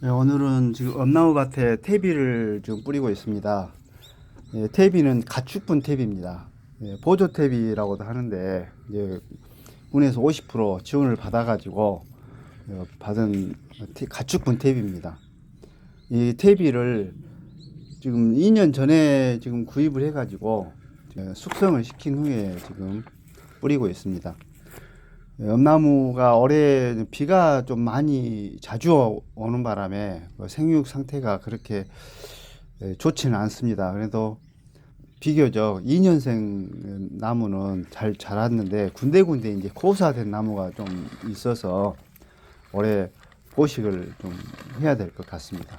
네, 오늘은 지금 엄나무밭에 퇴비를 지금 뿌리고 있습니다. 예, 퇴비는 가축분 퇴비입니다. 예, 보조 퇴비라고도 하는데 이제 군에서 50% 지원을 받아가지고 어, 받은 태- 가축분 퇴비입니다. 이 퇴비를 지금 2년 전에 지금 구입을 해가지고 숙성을 시킨 후에 지금 뿌리고 있습니다. 예, 엄나무가 올해 비가 좀 많이 자주 오는 바람에 그 생육 상태가 그렇게 예, 좋지는 않습니다. 그래도 비교적 2년생 나무는 잘 자랐는데 군데군데 이제 고사된 나무가 좀 있어서 올해 보식을 좀 해야 될 것 같습니다.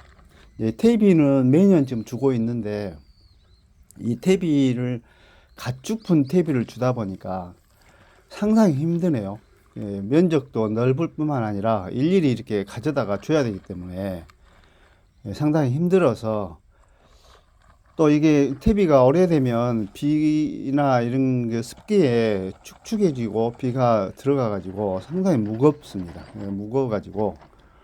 예, 퇴비는 매년 지금 주고 있는데 이 퇴비를 가축분 퇴비를 주다 보니까 상당히 힘드네요. 예, 면적도 넓을 뿐만 아니라 일일이 이렇게 가져다가 줘야 되기 때문에 예, 상당히 힘들어서 또 이게 퇴비가 오래되면 비나 이런 게 습기에 축축해지고 비가 들어가 가지고 상당히 무겁습니다. 예, 무거워 가지고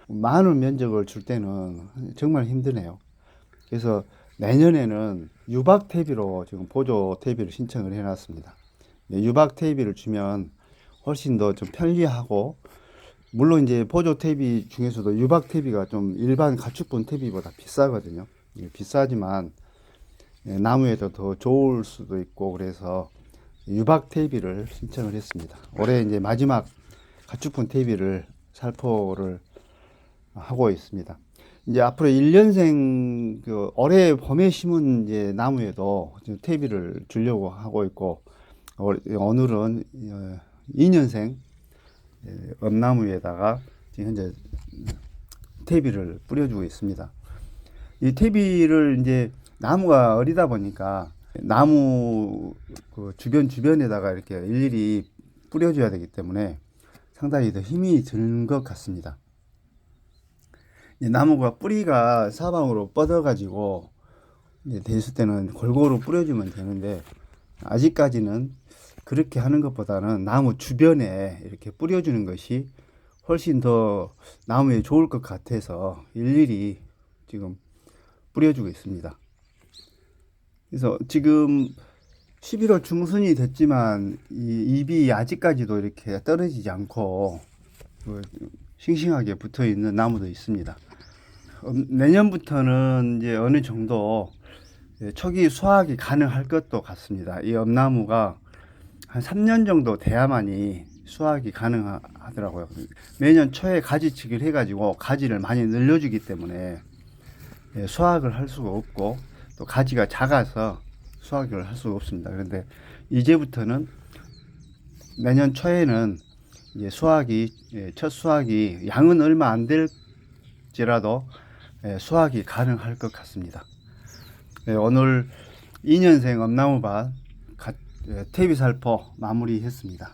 많은 면적을 줄 때는 정말 힘드네요. 그래서 내년에는 유박 퇴비로 지금 보조 퇴비를 신청을 해놨습니다. 예, 유박 퇴비를 주면 훨씬 더 좀 편리하고 물론 이제 보조 퇴비 중에서도 유박 퇴비가 좀 일반 가축분 퇴비보다 비싸거든요. 예, 비싸지만 예, 나무에도 더 좋을 수도 있고 그래서 유박 퇴비를 신청을 했습니다. 올해 이제 마지막 가축분 퇴비를 살포를 하고 있습니다. 이제 앞으로 1년생 그 올해 봄에 심은 이제 나무에도 퇴비를 주려고 하고 있고 올- 오늘은 어, 2년생 엄나무에다가 지금 현재 퇴비를 뿌려주고 있습니다. 이 퇴비를 이제 나무가 어리다 보니까 나무 그 주변 주변에다가 이렇게 일일이 뿌려줘야 되기 때문에 상당히 더 힘이 든것 같습니다. 이 나무가 뿌리가 사방으로 뻗어가지고 이제 됐을 때는 골고루 뿌려주면 되는데 아직까지는 그렇게 하는 것보다는 나무 주변에 이렇게 뿌려주는 것이 훨씬 더 나무에 좋을 것 같아서 일일이 지금 뿌려주고 있습니다. 그래서 지금 11월 중순이 됐지만 이 잎이 아직까지도 이렇게 떨어지지 않고 그 싱싱하게 붙어 있는 나무도 있습니다. 음, 내년부터는 이제 어느 정도 예, 초기 수확이 가능할 것도 같습니다. 이 엄나무가 한 3년 정도 돼야만이 수확이 가능하더라고요. 매년 초에 가지치기를 해가지고 가지를 많이 늘려주기 때문에 예, 수확을 할 수가 없고 또 가지가 작아서 수확을 할 수가 없습니다. 그런데 이제부터는 내년 초에는 이제 수확이 예, 첫 수확이 양은 얼마 안 될지라도 예, 수확이 가능할 것 같습니다. 예, 오늘 2년생 엄나무밭 가- 예, 퇴비살포 마무리했습니다.